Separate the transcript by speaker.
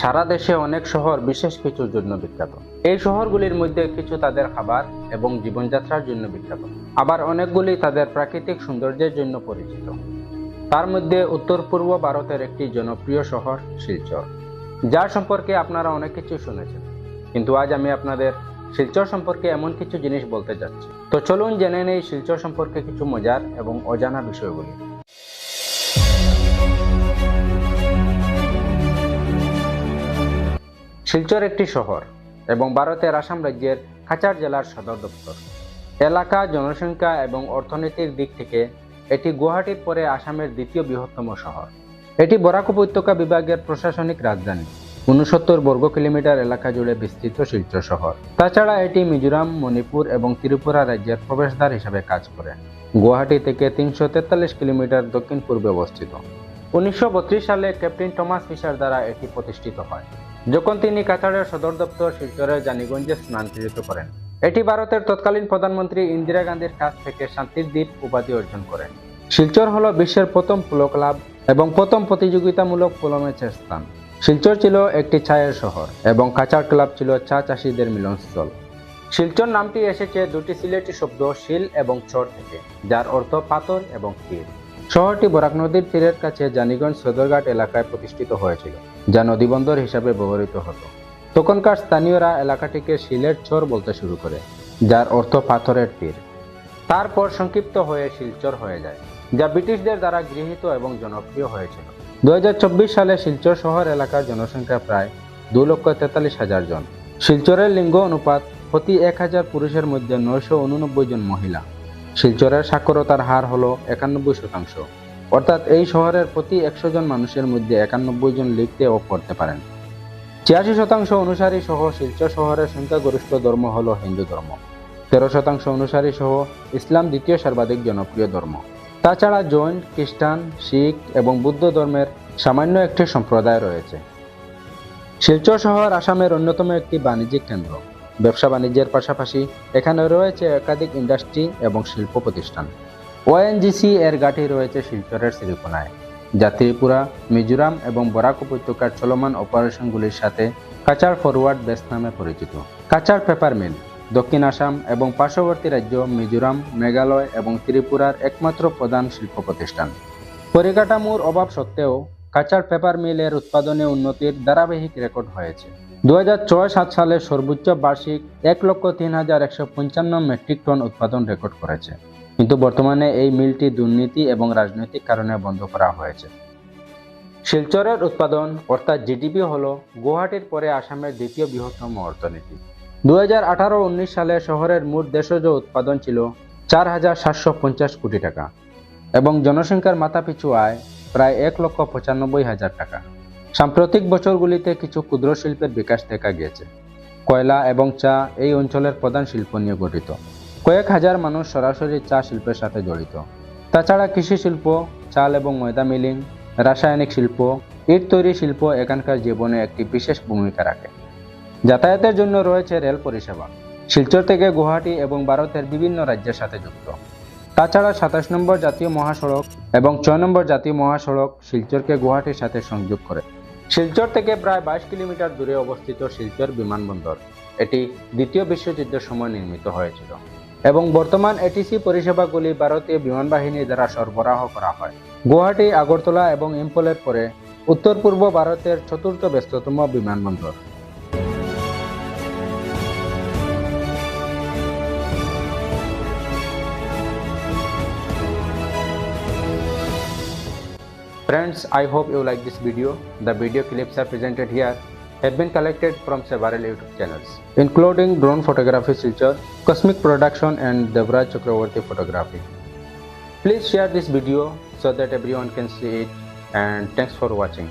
Speaker 1: সারা দেশে অনেক শহর বিশেষ কিছুর জন্য বিখ্যাত। এই শহরগুলির মধ্যে কিছু তাদের খাবার এবং জীবনযাত্রার জন্য বিখ্যাত। আবার অনেকগুলি তাদের প্রাকৃতিক সৌন্দর্যের জন্য পরিচিত। তার মধ্যে উত্তর পূর্ব ভারতের একটি জনপ্রিয় শহর শিলচর। যার সম্পর্কে আপনারা অনেক কিছু শুনেছেন। কিন্তু আজ আমি আপনাদের শিলচর সম্পর্কে এমন কিছু জিনিস বলতে যাচ্ছি। তো চলুন জেনে নেই শিলচর সম্পর্কে কিছু মজার এবং অজানা বিষয়গুলি। শিলচর একটি শহর এবং ভারতের আসাম রাজ্যের কাছাড় জেলার সদর দপ্তর। এলাকা, জনসংখ্যা এবং অর্থনীতির দিক থেকে এটি গুয়াহাটির পরে আসামের দ্বিতীয় বৃহত্তম শহর। এটি বরাক উপত্যকা বিভাগের প্রশাসনিক রাজধানী। উনসত্তর বর্গ কিলোমিটার এলাকা জুড়ে বিস্তৃত শিলচর শহর। তাছাড়া এটি মিজোরাম, মণিপুর এবং ত্রিপুরা রাজ্যের প্রবেশদ্বার হিসাবে কাজ করে। গুয়াহাটি থেকে তিনশো তেতাল্লিশ কিলোমিটার দক্ষিণ পূর্বে অবস্থিত। উনিশশো বত্রিশ সালে ক্যাপ্টেন টমাস ফিশার দ্বারা এটি প্রতিষ্ঠিত হয়। যখন তিনি কাছাড়ের সদর দপ্তর শিলচরের জানিগঞ্জে স্থানান্তরিত করেন, এটি ভারতের তৎকালীন প্রধানমন্ত্রী ইন্দিরা গান্ধীর কাছ থেকে শান্তির দ্বীপ উপাধি অর্জন করেন। শিলচর হল বিশ্বের প্রথম পুলো ক্লাব এবং প্রথম প্রতিযোগিতামূলক পোলো ম্যাচের স্থান। শিলচর ছিল একটি চায়ের শহর এবং কাছাড় ক্লাব ছিল চা চাষিদের মিলনস্থল। শিলচর নামটি এসেছে দুটি সিলেটি শব্দ শিল এবং চর থেকে, যার অর্থ পাথর এবং তীর। শহরটি বরাক নদীর তীরের কাছে জানিগঞ্জ সদরঘাট এলাকায় প্রতিষ্ঠিত হয়েছিল। যা নদীবন্দর হিসাবে ব্যবহৃত হতো। তখনকার স্থানীয়রা এলাকাটিকে শিলের চর বলতে শুরু করে, যার অর্থ পাথরের তীর। তারপর সংক্ষিপ্ত হয়ে শিলচর হয়ে যায়, যা ব্রিটিশদের দ্বারা গৃহীত এবং জনপ্রিয় হয়েছিল। দু হাজার চব্বিশ সালে শিলচর শহর এলাকার জনসংখ্যা প্রায় দু লক্ষ তেতাল্লিশ হাজার জন। শিলচরের লিঙ্গ অনুপাত প্রতি এক হাজার পুরুষের মধ্যে নয়শো উননব্বই জন মহিলা। শিলচরের সাক্ষরতার হার হল একানব্বই শতাংশ। অর্থাৎ এই শহরের প্রতি একশো জন মানুষের মধ্যে একানব্বই জন লিখতে ও পড়তে পারেন। ছিয়াশি শতাংশ অনুসারী সহ শিলচর শহরের সংখ্যাগরিষ্ঠ ধর্ম হল হিন্দু ধর্ম। তেরো শতাংশ অনুসারী সহ ইসলাম দ্বিতীয় সর্বাধিক জনপ্রিয় ধর্ম। তাছাড়া জৈন, খ্রিস্টান, শিখ এবং বুদ্ধ ধর্মের সামান্য একটি সম্প্রদায় রয়েছে। শিলচর শহর আসামের অন্যতম একটি বাণিজ্যিক কেন্দ্র। ব্যবসা বাণিজ্যের পাশাপাশি এখানে রয়েছে একাধিক ইন্ডাস্ট্রি এবং শিল্প প্রতিষ্ঠান। ওএনজিসি এর গাঠি রয়েছে শিলচরের শ্রীকোনায় যা ত্রিপুরা, মিজোরাম এবং বরাক উপত্যকার চলমান অপারেশনগুলির সাথে কাচার ফরওয়ার্ড বেস নামে পরিচিত। কাচার পেপার মিল, দক্ষিণ আসাম এবং পার্শ্ববর্তী রাজ্য মিজোরাম, মেঘালয় এবং ত্রিপুরার একমাত্র প্রধান শিল্প প্রতিষ্ঠান। পরিকাঠামোর অভাব সত্ত্বেও কাচার পেপার মিলের উৎপাদনে উন্নতির ধারাবাহিক রেকর্ড হয়েছে। দু সাত সালে সর্বোচ্চ বার্ষিক এক লক্ষ তিন হাজার একশো পঞ্চান্ন মেট্রিক টন উৎপাদন রেকর্ড করেছে। কিন্তু বর্তমানে এই মিলটি দুর্নীতি এবং রাজনৈতিক কারণে বন্ধ করা হয়েছে। শিলচরের উৎপাদন, অর্থাৎ জিডিপি, হল গুয়াহাটির পরে আসামের দ্বিতীয় বৃহত্তম অর্থনীতি। দু হাজার আঠারো উনিশ সালে শহরের মোট দেশজ উৎপাদন ছিল চার হাজার সাতশো পঞ্চাশ কোটি টাকা এবং জনসংখ্যার মাথাপিছু আয় প্রায় এক লক্ষ পঁচানব্বই হাজার টাকা। সাম্প্রতিক বছরগুলিতে কিছু ক্ষুদ্র শিল্পের বিকাশ দেখা গিয়েছে। কয়লা এবং চা এই অঞ্চলের প্রধান শিল্প নিয়ে গঠিত। কয়েক হাজার মানুষ সরাসরি চা শিল্পের সাথে জড়িত। তাছাড়া কৃষি শিল্প, চাল এবং ময়দা মিলিং, রাসায়নিক শিল্প, ইট তৈরি শিল্প এখানকার জীবনে একটি বিশেষ ভূমিকা রাখে। যাতায়াতের জন্য রয়েছে রেল পরিষেবা। শিলচর থেকে গুয়াহাটি এবং ভারতের বিভিন্ন রাজ্যের সাথে যুক্ত। তাছাড়া সাতাশ নম্বর জাতীয় মহাসড়ক এবং ছয় নম্বর জাতীয় মহাসড়ক শিলচরকে গুয়াহাটির সাথে সংযোগ করে। শিলচর থেকে প্রায় বাইশ কিলোমিটার দূরে অবস্থিত শিলচর বিমানবন্দর। এটি দ্বিতীয় বিশ্বযুদ্ধের সময় নির্মিত হয়েছিল। এবং বর্তমান এটিসি পরিষেবাগুলি ভারতীয় বিমান বাহিনী দ্বারা সরবরাহ করা হয়। গুয়াহাটি আগরতলা এবং ইম্ফলের পরে উত্তর পূর্ব ভারতের চতুর্থ ব্যস্ততম বিমানবন্দর। Friends, I hope you like this video. The video clips are presented here. Have been collected from several YouTube channels, including drone photography Silchar, cosmic production and Devraj Chakravarti photography. Please share this video so that everyone can see it and thanks for watching.